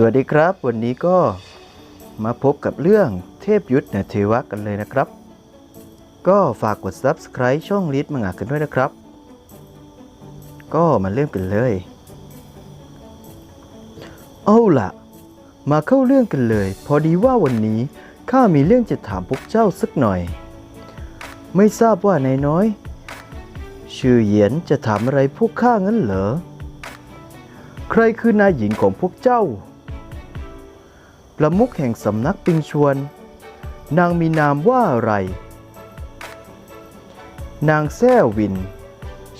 สวัสดีครับ วันนี้ก็มาพบกับเรื่องเทพยุทธเนเทวะกันเลยนะครับ ก็ฝากกด Subscribe ช่องลิทมังงะกันด้วยนะครับ ก็มาเริ่มกันเลย เอาล่ะ มาเข้าเรื่องกันเลย พอดีว่าวันนี้ข้ามีเรื่องจะถามพวกเจ้าสักหน่อย ไม่ทราบว่านายน้อย ชื่อเหยียนจะถามอะไรพวกข้างั้นเหรอ ใครคือนายหญิงของพวกเจ้า ประมุขแห่งสำนักปิงชวน นางมีนามว่าอะไร นางแซ่วิน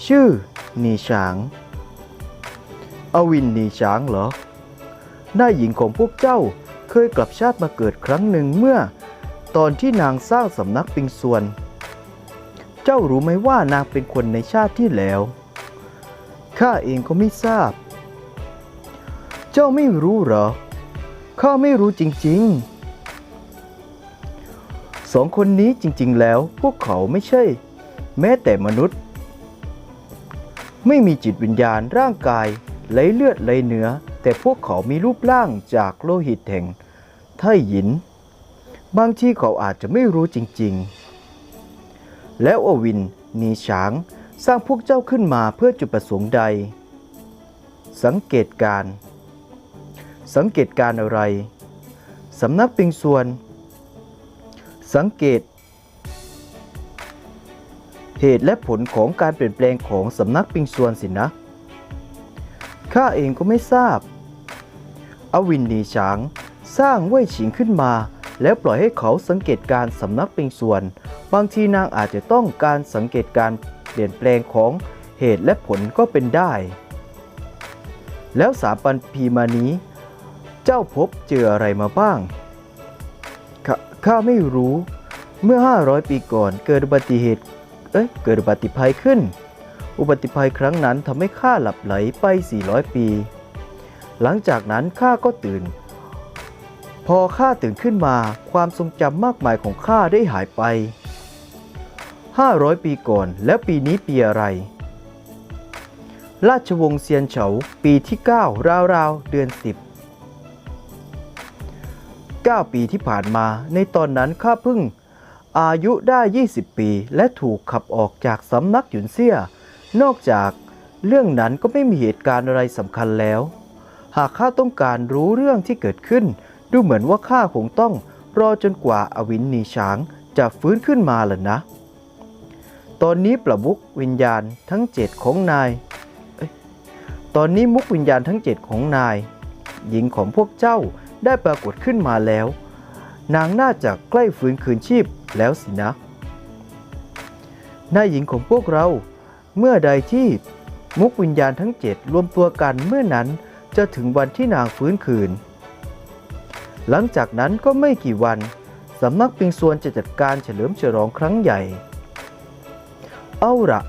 ชื่อนีฉาง อวินนีฉางเหรอ หน้าหญิงของพวกเจ้าเคยกลับชาติมาเกิดครั้งหนึ่งเมื่อ ตอนที่นางสร้างสำนักปิงซวน เจ้ารู้ไหมว่านางเป็นคนในชาติที่แล้ว ข้าเองก็ไม่ทราบ เจ้าไม่รู้เหรอ ข้าไม่รู้จริงๆ สองคนนี้จริงๆ แล้วพวกเขาไม่ใช่ แม้แต่มนุษย์ ไม่มีจิตวิญญาณร่างกายไหลเลือดไหลเนื้อ แต่พวกเขามีรูปร่างจากโลหิตแห่งไทหยิน บางที่เขาอาจจะไม่รู้จริงๆ แล้วอวินนีฉางสร้างพวกเจ้าขึ้นมาเพื่อจุดประสงค์ใด สังเกตการ สังเกตการอะไร สำนักปิงส่วน สังเกต เหตุและผลของการเปลี่ยนแปลงของสำนักปิงส่วนสินะ ข้าเองก็ไม่ทราบ อวินนีฉางสร้างเว่ยฉิงขึ้นมา แล้วปล่อยให้เขาสังเกตการสำนักปิงส่วน บางทีนางอาจจะต้องการสังเกตการเปลี่ยนแปลงของเหตุและผลก็เป็นได้ แล้วสามปันพีมานี้ เจ้าพบเจออะไรมาบ้างขข้าไม่รู้ เมื่อ 500 ปีก่อนเกิดอุบัติเหตุ เอ้ย เกิดอุบัติภัยขึ้น อุบัติภัยครั้งนั้นทำให้ข้าหลับไหลไป 400 ปี หลังจากนั้นข้าก็ตื่น พอข้าตื่นขึ้นมาความทรงจำมากมายของข้าได้หายไป 500 ปีก่อนแล้วปีนี้ปีอะไรราชวงศ์เซียนเฉา ปีที่ 9 ราวๆ เดือน 10 9 ปีที่ผ่านมา ในตอนนั้นข้าพิ่ง อายุได้ 20 ปี และถูกขับออกจากสำนักหยุนเซี่ย นอกจากเรื่องนั้นก็ไม่มีเหตุการณ์อะไรสำคัญแล้ว หากข้าต้องการรู้เรื่องที่เกิดขึ้น ดูเหมือนว่าข้าคงต้องรอจนกว่าอวินนีช้างจะฟื้นขึ้นมาล่ะนะ ตอนนี้ประมุกวิญญาณทั้งเจ็ดของนาย ตอนนี้มุกวิญญาณทั้งเจ็ดของนาย หญิงของพวกเจ้า ได้ปรากฏขึ้นมาแล้ว นางน่าจะใกล้ฟื้นคืนชีพแล้วสินะนายหญิงของพวกเรา เมื่อใดที่มุกวิญญาณทั้งเจ็ดรวมตัวกันเมื่อนั้นจะถึงวันที่นางฟื้นคืน หลังจากนั้นก็ไม่กี่วันสำนักปิงซวนจะจัดการเฉลิมฉลองครั้งใหญ่ เอาละ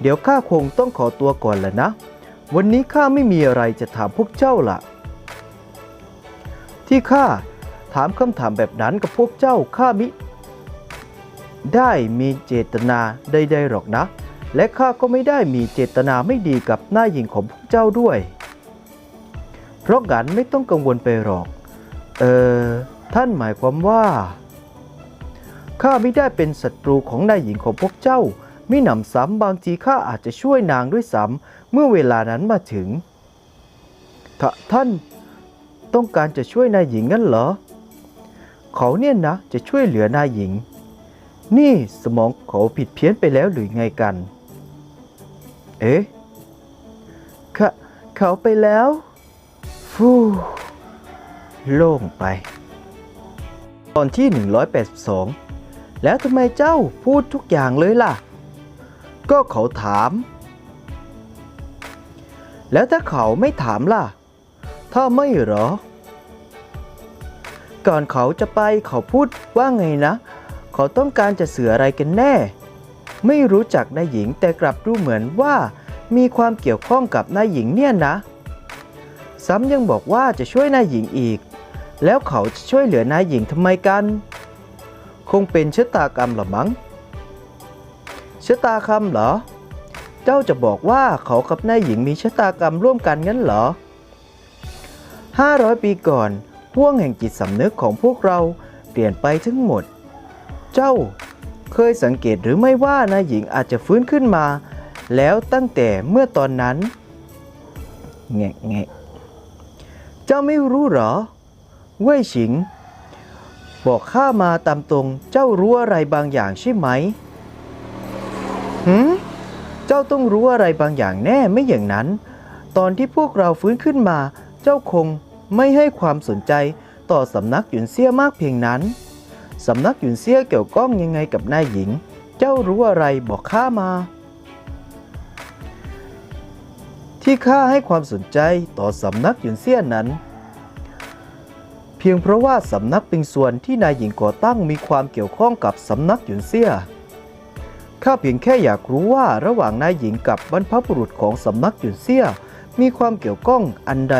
เดี๋ยวข้าคงต้องขอตัวก่อนละนะ วันนี้ข้าไม่มีอะไรจะถามพวกเจ้าละ ที่ข้าถามคำถามแบบนั้นกับพวกเจ้าข้ามิ ได้มีเจตนาใดๆหรอกนะ และข้าก็ไม่ได้มีเจตนาไม่ดีกับหน้าหญิงของพวกเจ้าด้วย เพราะงั้นไม่ต้องกังวลไปหรอก เออท่านหมายความว่าข้าไม่ได้เป็นศัตรูของนายหญิงของพวกเจ้ามิหนำซ้ำบางทีข้าอาจจะช่วยนางด้วยซ้ำเมื่อเวลานั้นมาถึงถ้าท่าน ต้องการจะช่วยนายหญิงงั้นเหรอ เขาเนี่ยนะจะช่วยเหลือนายหญิง นี่สมองเขาผิดเพี้ยนไปแล้วหรือไงกัน เอ๊ะเขาเขาไปแล้วฟูโล่งไป ตอนที่ 182 แล้วทำไมเจ้าพูดทุกอย่างเลยล่ะ ก็เขาถาม แล้วถ้าเขาไม่ถามล่ะ ถ้าไม่เหรอ ก่อนเขาจะไปเขาพูดว่าไงนะ เขาต้องการจะสื่ออะไรกันแน่ ไม่รู้จักนายหญิงแต่กลับดูเหมือนว่า มีความเกี่ยวข้องกับนายหญิงเนี่ยนะ ซ้ำยังบอกว่าจะช่วยนายหญิงอีก แล้วเขาจะช่วยเหลือนายหญิงทำไมกัน คงเป็นชะตากรรมหรอมั้งชะตาคำเหรอ เจ้าจะบอกว่าเขากับนายหญิงมีชะตากรรมร่วมกันงั้นเหรอ 500 ปีก่อนห่วงแห่งจิตสำนึกของพวกเราเปลี่ยนไปทั้งหมด เจ้าเคยสังเกตหรือไม่ว่านายหญิงอาจจะฟื้นขึ้นมา แล้วตั้งแต่เมื่อตอนนั้นแงะแงะเจ้าไม่รู้หรอเว่ยฉิง บอกข้ามาตามตรงเจ้ารู้อะไรบางอย่างใช่ไหมหืมเจ้าต้องรู้อะไรบางอย่างแน่ไม่อย่างนั้น ตอนที่พวกเราฟื้นขึ้นมา เจ้าคง ไม่ให้ความสนใจต่อสำนักหยุนเซี่ยมากเพียงนั้นสำนักหยุนเซี่ยเกี่ยวข้องยังไงกับนายหญิง เจ้ารู้อะไรบอกข้ามา ที่ข้าให้ความสนใจต่อสำนักหยุนเซี่ยนั้น เพียงเพราะว่าสำนักปิงส่วนที่นายหญิงก่อตั้งมีความเกี่ยวข้องกับสำนักหยุนเซี่ยข้าเพียงแค่อยากรู้ว่าระหว่างนายหญิงกับบรรพบุรุษของสำนักหยุนเซี่ยมีความเกี่ยวข้องอันใด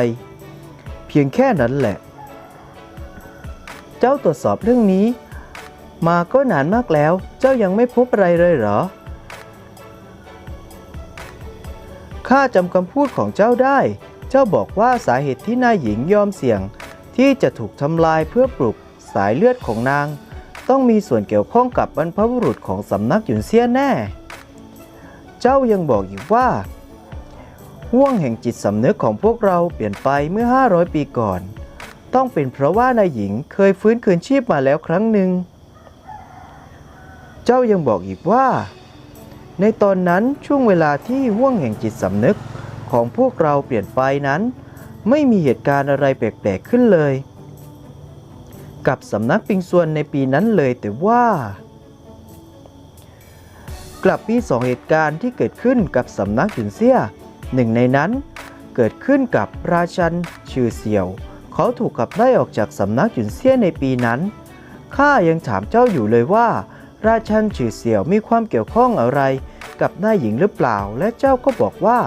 เพียงแค่นั้นแหละ เจ้าตรวจสอบเรื่องนี้ มาก็นานมากแล้ว เจ้ายังไม่พบอะไรเลยเหรอ ข้าจำคำพูดของเจ้าได้ เจ้าบอกว่าสาเหตุที่นายหญิงยอมเสี่ยง ที่จะถูกทำลายเพื่อปลุกสายเลือดของนาง ต้องมีส่วนเกี่ยวข้องกับบรรพบุรุษของสำนักหยุนเซียแน่ เจ้ายังบอกอีกว่า ห่วงแห่งจิตสำนึกของพวกเราเปลี่ยนไปเมื่อ 500 ปีก่อน ต้องเป็นเพราะว่านายหญิงเคยฟื้นคืนชีพมาแล้วครั้งหนึ่ง เจ้ายังบอกอีกว่า ในตอนนั้นช่วงเวลาที่ห่วงแห่งจิตสำนึกของพวกเราเปลี่ยนไปนั้น ไม่มีเหตุการณ์อะไรแปลกๆขึ้นเลย กับสำนักปิงซวนในปีนั้นเลยแต่ว่า กลับมีสองเหตุการณ์ที่เกิดขึ้นกับสำนักหยุนเซีย หนึ่งในนั้นเกิดขึ้นกับราชันชื่อเสี่ยว เขาถูกขับไล่ออกจากสำนักหยุนเซี่ยในปีนั้นข้ายังถามเจ้าอยู่เลยว่า ราชันชื่อเสี่ยวมีความเกี่ยวข้องอะไร กับนายหญิงหรือเปล่า และเจ้าก็บอกว่า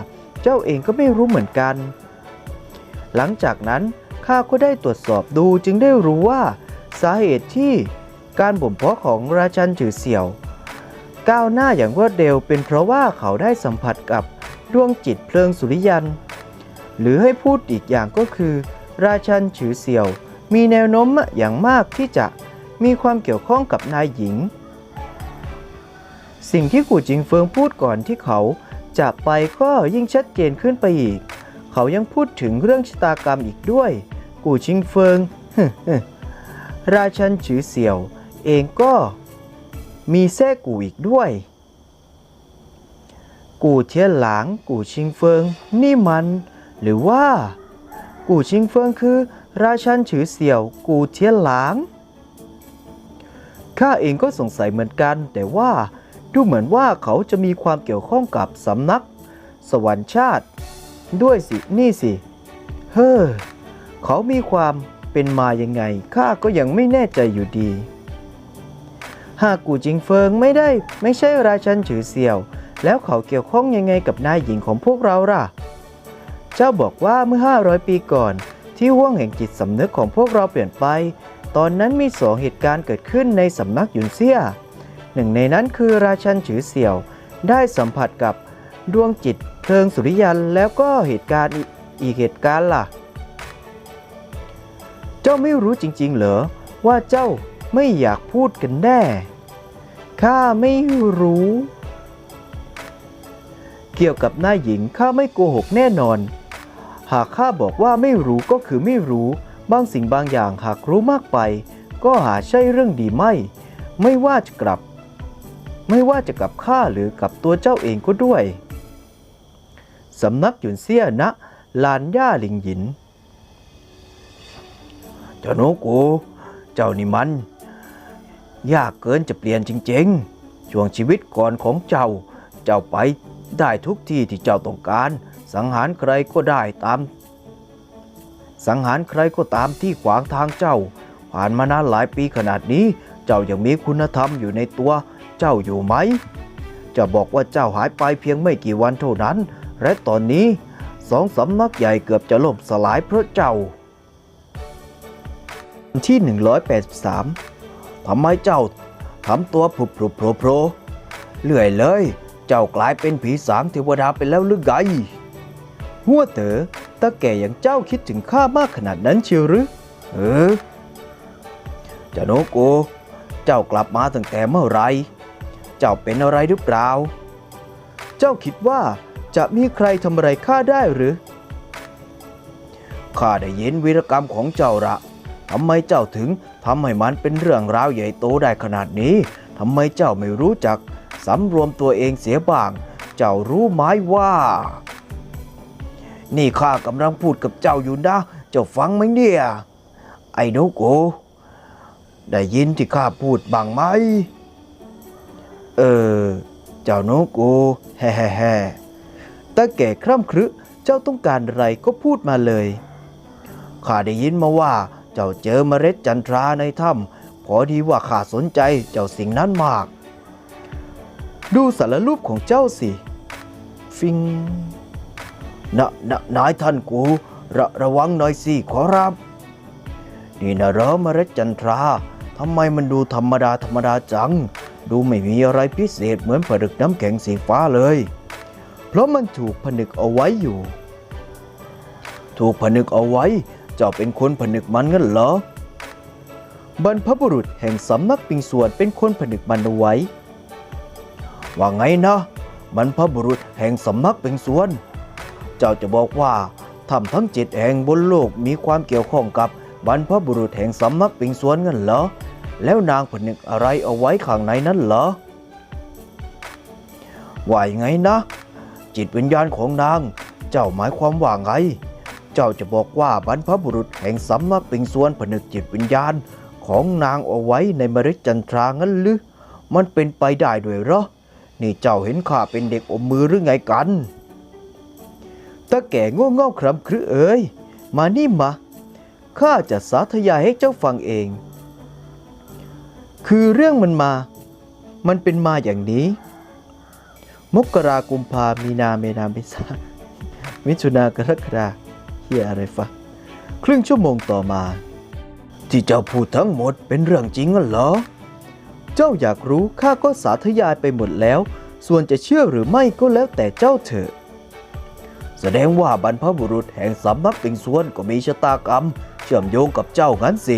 เจ้าเองก็ไม่รู้เหมือนกัน หลังจากนั้นข้าก็ได้ตรวจสอบดูจึงได้รู้ว่า สาเหตุที่การบ่มเพาะของราชันจือเสี่ยว ก้าวหน้าอย่างรวดเร็วเป็นเพราะว่าเขาได้สัมผัสกับ ดวงจิตเพลิงสุริยัน หรือให้พูดอีกอย่างก็คือ ราชันฉือเสี่ยว มีแนวโน้มอย่างมากที่จะมีความเกี่ยวข้องกับนายหญิง สิ่งที่กูจิงเฟิงพูดก่อนที่เขาจากไปก็ยิ่งชัดเจนขึ้นไปอีก เขายังพูดถึงเรื่องชะตากรรมอีกด้วย กูชิงเฟิง ราชันฉือเสี่ยว เองก็มีแท้กูอีกด้วย กูเทียนหลางกูชิงเฟิง นี่มัน หรือว่า กูชิงเฟิงคือ ราชันฉือเสี่ยว กูเทียนหลางข้าเองก็สงสัยเหมือนกัน แต่ว่าดูเหมือนว่าเขาจะมีความเกี่ยวข้องกับสำนัก สวรรค์ชาติ ด้วยสินี่สิ เฮ้อเขามีความเป็นมายังไงข้าก็ยังไม่แน่ใจอยู่ดี หากกูจิงเฟิงไม่ได้ไม่ใช่ราชันฉือเสี่ยว แล้วเขาเกี่ยวข้องยังไงกับนายหญิงของพวกเราล่ะ เจ้าบอกว่าเมื่อ 500 ปีก่อน ที่ห่วงแห่งจิตสำนึกของพวกเราเปลี่ยนไป ตอนนั้นมีสองเหตุการณ์เกิดขึ้นในสำนักหยุนเซี่ยหนึ่งในนั้นคือราชันฉือเสี่ยว ได้สัมผัสกับดวงจิตเพลิงสุริยันแล้วก็เหตุการณ์อีอีกเหตุการณ์ล่ะ เจ้าไม่รู้จริง ๆ เหรอ ว่าเจ้าไม่อยากพูดกันแน่ ข้าไม่รู้ เกี่ยวกับนายหญิงข้าไม่โกหกแน่นอน หากข้าบอกว่าไม่รู้ก็คือไม่รู้ บางสิ่งบางอย่างหากรู้มากไป ก็หาใช่เรื่องดีไม่ ไม่ว่าจะกลับ ไม่ว่าจะกับข้าหรือกับตัวเจ้าเองก็ด้วยสำนักหยุนเซียนะลานย่าหลิงหยินเจ้าโนกู เจ้านี่มัน ยากเกินจะเปลี่ยนจริงๆ ช่วงชีวิตก่อนของเจ้า เจ้าไป ได้ทุกที่ที่เจ้าต้องการ สังหารใครก็ได้ตาม สังหารใครก็ตามที่ขวางทางเจ้า ผ่านมานานหลายปีขนาดนี้ เจ้ายังมีคุณธรรมอยู่ในตัว เจ้าอยู่ไหม จะบอกว่าเจ้าหายไปเพียงไม่กี่วันเท่านั้น และตอนนี้สองสำนักใหญ่เกือบจะล่มสลายเพราะเจ้า ที่ 183ทำไมเจ้าทำตัวผุบผุบโผล่โผล่เลื่อยเลย เจ้ากลายเป็นผีสางเทวดาไปแล้วหรือไงหัวเต๋อตาแก่อย่างเจ้าคิดถึงข้ามากขนาดนั้นเชียวหรือเออจาโนโก เจ้ากลับมาตั้งแต่เมื่อไหรเจ้าเป็นอะไรหรือเปล่า เจ้าคิดว่าจะมีใครทำอะไรข้าได้หรือ ข้าได้ยินวีรกรรมของเจ้าละทำไมเจ้าถึงทำให้มันเป็นเรื่องราวใหญ่โตได้ขนาดนี้ ทำไมเจ้าไม่รู้จัก สำรวมตัวเองเสียบ้าง เจ้ารู้ไหมว่า นี่ข้ากำลังพูดกับเจ้าอยู่นะ เจ้าฟังไหมเนี่ย ไอ้โนโกได้ยินที่ข้าพูดบ้างไหม เออ เจ้าโนโกแฮ่แฮ่แฮ่ตาแก่คร่ำครึเจ้าต้องการอะไรก็พูดมาเลย ข้าได้ยินมาว่า เจ้าเจอเมล็ดจันทราในถ้ำพอดีว่าข้าสนใจเจ้าสิ่งนั้นมาก ดูสารรูปของเจ้าสิ ฟิงนะนะนายท่านกูระระวังหน่อยสิขอรับ นี่นะเหรอเมล็ดจันทราทำไมมันดูธรรมดาธรรมดาจัง ดูไม่มีอะไรพิเศษเหมือนผลึกน้ำแข็งสีฟ้าเลย เพราะมันถูกผนึกเอาไว้อยู่ ถูกผนึกเอาไว้ เจ้าเป็นคนผนึกมันงั้นเหรอ บรรพบุรุษแห่งสำนักปิงส่วนเป็นคนผนึกมันเอาไว้ ว่าไงนะบรรพบุรุษแห่งสำนักปิงส่วน เจ้าจะบอกว่าถ้ำทั้งเจ็ดแห่งบนโลกมีความเกี่ยวข้องกับบรรพบุรุษแห่งสำนักปิงสวนงั้นเหรอ แล้วนางผนึกอะไรเอาไว้ข้างในนั้นเหรอว่ายังไงนะ จิตวิญญาณของนาง เจ้าหมายความว่าไง เจ้าจะบอกว่าบรรพบุรุษแห่งสำนักปิงสวนผนึกจิตวิญญาณของนางเอาไว้ในมล็ดจันทรางั้นหรือมันเป็นไปได้ด้วยเหรอ นี่เจ้าเห็นข้าเป็นเด็กอมมือหรือไงกันตาแก่ง่เง่าครำครือเอ้ยมานี่มาข้าจะสาธยายให้เจ้าฟังเอง คือเรื่องมันมา มันเป็นมาอย่างนี้ มกรากุมภามีนาเมนาเมษามิถุนากรกฎาเฮียอะไรฟะครึ่งชั่วโมงต่อมา ที่เจ้าพูดทั้งหมดเป็นเรื่องจริงเหรอ เจ้าอยากรู้ข้าก็สาธยายไปหมดแล้ว ส่วนจะเชื่อหรือไม่ก็แล้วแต่เจ้าเถอะ แสดงว่าบรรพบุรุษแห่งสำนักปิงส่วนก็มีชะตากรรม เชื่อมโยงกับเจ้างั้นสิ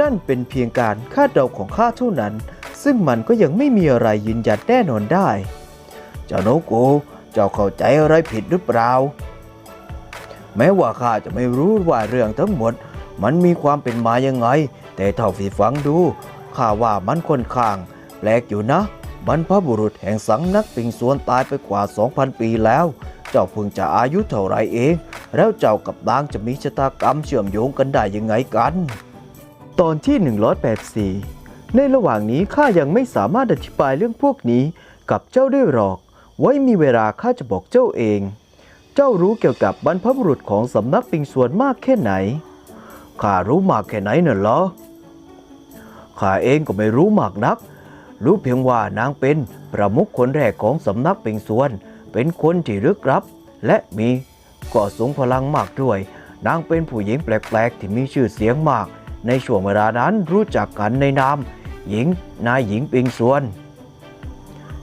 นั่นเป็นเพียงการคาดเดาของข้าเท่านั้น ซึ่งมันก็ยังไม่มีอะไรยืนยันแน่นอนได้ เจ้าโนโกเจ้าเข้าใจอะไรผิดหรือเปล่า แม้ว่าข้าจะไม่รู้ว่าเรื่องทั้งหมด มันมีความเป็นมายังไง แต่เท่าที่ฟังดู ข้าว่ามันค่อนข้าง แปลกอยู่นะ บรรพบุรุษแห่งสังนักปิงสวนตายไปกว่า 2,000 ปีแล้ว เจ้าเพิ่งจะอายุเท่าไรเอง แล้วเจ้ากับนางจะมีชะตากรรมเชื่อมโยงกันได้ยังไงกัน ตอนที่ 184 ในระหว่างนี้ข้ายังไม่สามารถอธิบายเรื่องพวกนี้กับเจ้าได้หรอก ไว้มีเวลาข้าจะบอกเจ้าเองเจ้ารู้เกี่ยวกับบรรพบุรุษของสำนักปิงสวนมากแค่ไหน ข้ารู้มากแค่ไหนเน่ะเหรอ ข้าเองก็ไม่รู้มากนัก รู้เพียงว่านางเป็นประมุขคนแรกของสำนักปิงส่วน เป็นคนที่ลึกลับ และมีก่อสูงพลังมากด้วย นางเป็นผู้หญิงแปลกๆ ที่มีชื่อเสียงมาก ในช่วงเวลานั้นรู้จักกันในนาม หญิงนายหญิงปิงส่วน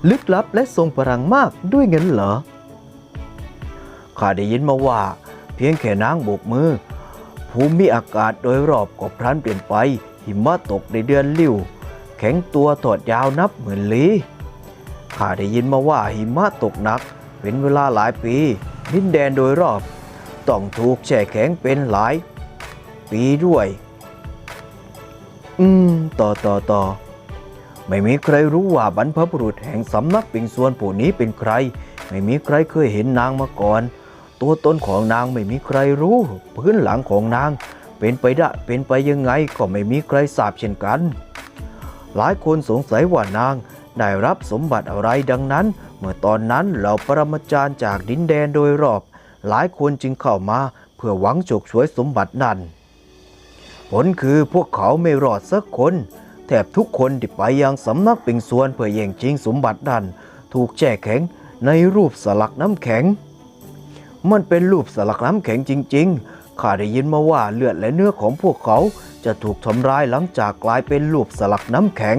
ลึกลับและทรงพลังมากด้วยเงินเหรอข้าได้ยินมาว่า เพียงแค่นางโบกมือ ภูมิอากาศโดยรอบก็พลันเปลี่ยนไป หิมะตกในเดือนลิ่วแข็งตัวถอดยาวนับหมื่นลี้ข้าได้ยินมาว่าหิมะตกหนัก เป็นเวลาหลายปี ดินแดนโดยรอบ ต้องถูกแช่แข็งเป็นหลาย ปีด้วย อืม ต่อต่อต่อไม่มีใครรู้ว่าบรรพบุรุษแห่งสำนักปิงส่วนผู้นี้เป็นใคร ไม่มีใครเคยเห็นนางมาก่อน ตัวตนของนางไม่มีใครรู้ พื้นหลังของนาง เป็นไปได้เป็นไปยังไงก็ไม่มีใครทราบเช่นกัน หลายคนสงสัยว่านางได้รับสมบัติอะไรดังนั้น เมื่อตอนนั้นเหล่าปรมาจารย์จากดินแดนโดยรอบ หลายคนจึงเข้ามาเพื่อหวังฉกฉวยสมบัตินั้น ผลคือพวกเขาไม่รอดสักคนแทบทุกคนที่ไปยังสำนักปิงส่วนเพื่อแย่งชิงสมบัตินั้นถูกแช่แข็งในรูปสลักน้ำแข็ง มันเป็นรูปสลักน้ำแข็งจริง ๆ ข้าได้ยินมาว่าเลือดและเนื้อของพวกเขาจะถูกทำร้ายหลังจากกลายเป็นรูปสลักน้ำแข็ง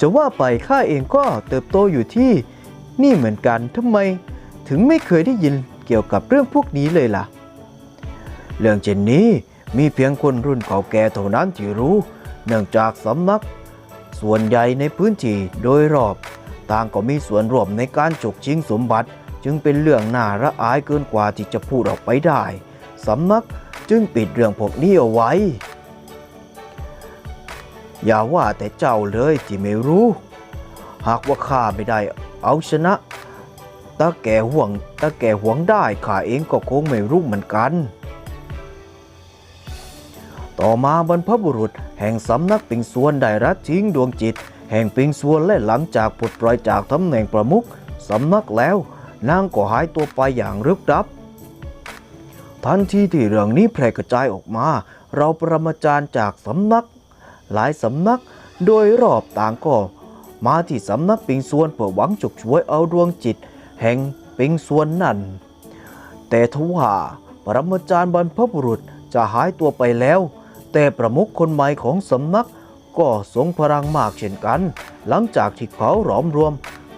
จะว่าไปข้าเองก็เติบโตอยู่ที่นี่เหมือนกันทำไม ถึงไม่เคยได้ยินเกี่ยวกับเรื่องพวกนี้เลยล่ะ เรื่องเช่นนี้มีเพียงคนรุ่นเก่าแก่เท่านั้นที่รู้ เนื่องจากสำนัก ส่วนใหญ่ในพื้นที่โดยรอบ ต่างก็มีส่วนร่วมในการฉกชิงสมบัติ จึงเป็นเรื่องน่าระอายเกินกว่าที่จะพูดออกไปได้สำนักจึงปิดเรื่องพวกนี้เอาไว้ อย่าว่าแต่เจ้าเลยที่ไม่รู้ หากว่าข้าไม่ได้เอาชนะตาแก่ห่วงตาแก่ห่วงได้ข้าเองก็คงไม่รู้เหมือนกัน ต่อมาบรรพบุรุษแห่งสำนักปิงสวนได้รัดทิ้งดวงจิต แห่งปิงสวนและหลังจากปลดปล่อยจากตำแหน่งประมุขสำนักแล้ว นางก็หายตัวไปอย่างลึกลับ ทันทีที่เรื่องนี้แพร่กระจายออกมา เราประมาจารย์จากสำนัก หลายสำนักโดยรอบต่างก็มาที่สำนักปิงสวนเพื่อหวังฉกฉวยเอาดวงจิต แห่งปิงสวนนั่น แต่ทว่าปรมาจารย์บรรพบุรุษจะหายตัวไปแล้ว แต่ประมุขคนใหม่ของสำนักก็ทรงพลังมากเช่นกัน หลังจากที่เขาหลอมรวม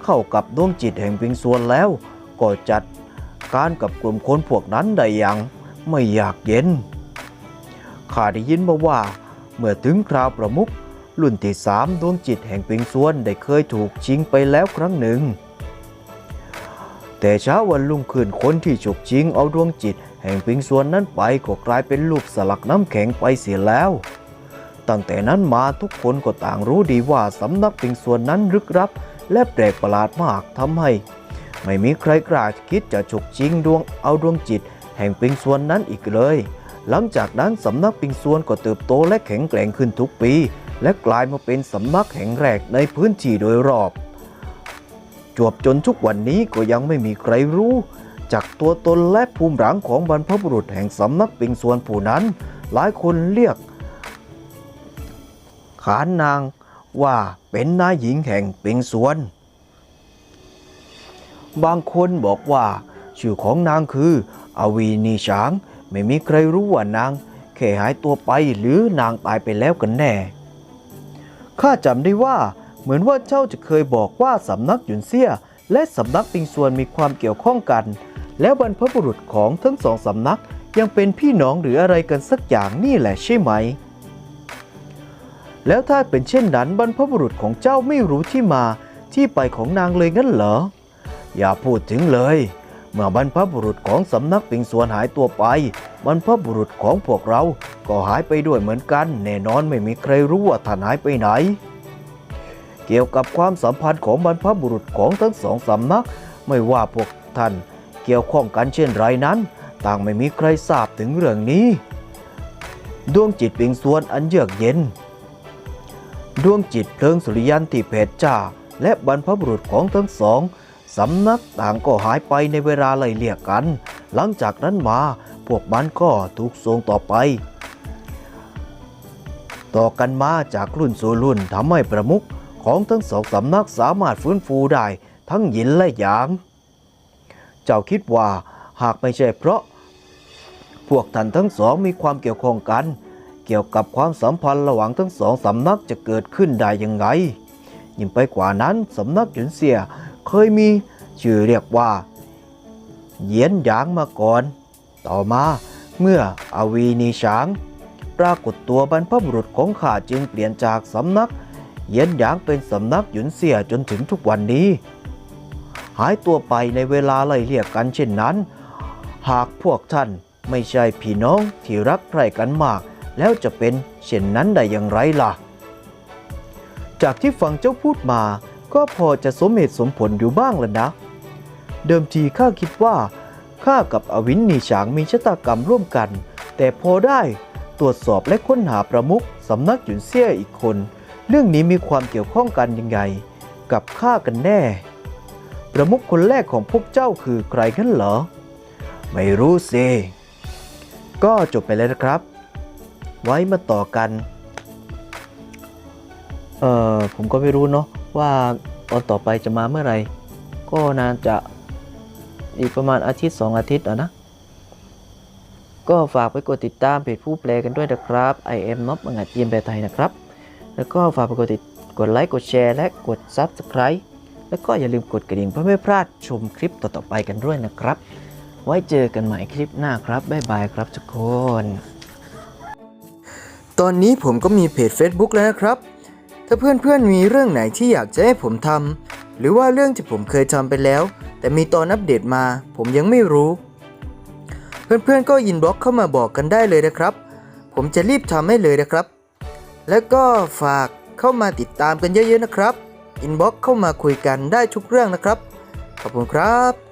เข้ากับดวงจิตแห่งปิงสวนแล้ว ก็จัดการกับกลุ่มคนพวกนั้นได้อย่างไม่อยากเย็น ข้าได้ยินมาว่า เมื่อถึงคราวประมุขรุ่นที่สามดวงจิตแห่งปิงสวนได้เคยถูกชิงไปแล้วครั้งหนึ่ง แต่เช้าวันรุ่งขึ้นคนที่ฉกชิงเอาดวงจิต แห่งปิงสวนนั้นไปก็กลายเป็นรูปสลักน้ำแข็งไปเสียแล้ว ตั้งแต่นั้นมาทุกคนก็ต่างรู้ดีว่าสำนักปิงสวนนั้นลึกลับ และแปลกประหลาดมากทำให้ ไม่มีใครกล้าคิดจะฉกชิงดวงเอาดวงจิต แห่งปิงสวนนั้นอีกเลย หลังจากนั้นสำนักปิงสวนก็เติบโตและแข็งแกร่งขึ้นทุกปี และกลายมาเป็นสำนักแห่งแรกในพื้นที่โดยรอบ จวบจนทุกวันนี้ก็ยังไม่มีใครรู้จากตัวตนและภูมิหลังของบรรพบุรุษแห่งสำนักปิงสวนผู้นั้น หลายคนเรียก ขานนางว่าเป็นนายหญิงแห่งปิงสวน บางคนบอกว่าชื่อของนางคือ อวีนีช้าง ไม่มีใครรู้ว่านางแค่หายตัวไปหรือนางตายไปแล้วกันแน่ ข้าจำได้ว่าเหมือนว่าเจ้าจะเคยบอกว่าสำนักหยุนเซี่ยและสำนักปิงซวนมีความเกี่ยวข้องกัน แล้วบรรพบุรุษของทั้งสองสำนักยังเป็นพี่น้องหรืออะไรกันสักอย่างนี่แหละใช่ไหม แล้วถ้าเป็นเช่นนั้นบรรพบุรุษของเจ้าไม่รู้ที่มาที่ไปของนางเลยงั้นเหรอ อย่าพูดถึงเลย เมื่อบรรพบุรุษของสำนักปิงสวนหายตัวไป บรรพบุรุษของพวกเราก็หายไปด้วยเหมือนกัน แน่นอนไม่มีใครรู้ว่าท่านหายไปไหน เกี่ยวกับความสัมพันธ์ของบรรพบุรุษของทั้งสองสำนัก ไม่ว่าพวกท่านเกี่ยวข้องกันเช่นไรนั้น ต่างไม่มีใครทราบถึงเรื่องนี้ ดวงจิตปิงสวนอันเยือกเย็น ดวงจิตเพลิงสุริยันที่เพชรจ้าและบรรพบุรุษของทั้งสอง สำนักต่างก็หายไปในเวลาไล่เลี่ยกัน หลังจากนั้นมาพวกมันก็ถูกส่งต่อไป ต่อกันมาจากรุ่นสู่รุ่นทำให้ประมุขของทั้งสองสำนักสามารถฟื้นฟูได้ทั้งหยินและหยาง เจ้าคิดว่าหากไม่ใช่เพราะ พวกท่านทั้งสองมีความเกี่ยวข้องกัน เกี่ยวกับความสัมพันธ์ระหว่างทั้งสองสำนักจะเกิดขึ้นได้ยังไงยิ่งไปกว่านั้นสำนักหยุนเสีย เคยมีชื่อเรียกว่า เหยียนหยางมาก่อน ต่อมาเมื่ออวีนีช้าง ปรากฏตัวบรรพบุรุษของข้าจึงเปลี่ยนจากสำนัก เหยียนหยางเป็นสำนักหยุนเสียจนถึงทุกวันนี้ หายตัวไปในเวลาไล่เรียกกันเช่นนั้น หากพวกท่านไม่ใช่พี่น้องที่รักใคร่กันมาก แล้วจะเป็นเช่นนั้นได้อย่างไรล่ะ จากที่ฟังเจ้าพูดมา ก็พอจะสมเหตุสมผลอยู่บ้างแล้วนะ เดิมทีข้าคิดว่าข้ากับอวินนีฉางมีชะตากรรมร่วมกัน แต่พอได้ตรวจสอบและค้นหาประมุขสำนักหยุนเซี่ยอีกคน เรื่องนี้มีความเกี่ยวข้องกันยังไง กับข้ากันแน่ ประมุขคนแรกของพวกเจ้าคือใครกันเหรอ ไม่รู้สิก็จบไปแล้วนะครับ ไว้มาต่อกัน เออผมก็ไม่รู้เนาะ ว่าตอนต่อไปจะมาเมื่อไหร่ ก็นานจะอีกประมาณอาทิตย์สองอาทิตย์อะนะ ก็ฝากไปกดติดตามเพจผู้แปลกันด้วยนะครับ I am นบมังงะจีมแปลไทยนะครับ แล้วก็ฝากไปกดติดกดไลค์กดแชร์และกด Subscribe แล้วก็อย่าลืมกดกระดิ่งเพื่อไม่พลาดชมคลิปต่อๆไปกันด้วยนะครับ ไว้เจอกันใหม่คลิปหน้าครับ บ๊ายบายครับทุกคน ตอนนี้ผมก็มีเพจ Facebook แล้วนะครับ ถ้าเพื่อนๆมีเรื่องไหนที่อยากจะให้ผมทำหรือว่าเรื่องที่ผมเคยทำไปแล้ว แต่มีตอนอัปเดตมา ผมยังไม่รู้ เพื่อนๆก็อินบล็อกเข้ามาบอกกันได้เลยนะครับ ผมจะรีบทำให้เลยนะครับ แล้วก็ฝากเข้ามาติดตามกันเยอะๆนะครับอินบ็อกเข้ามาคุยกันได้ทุกเรื่องนะครับ ขอบคุณครับ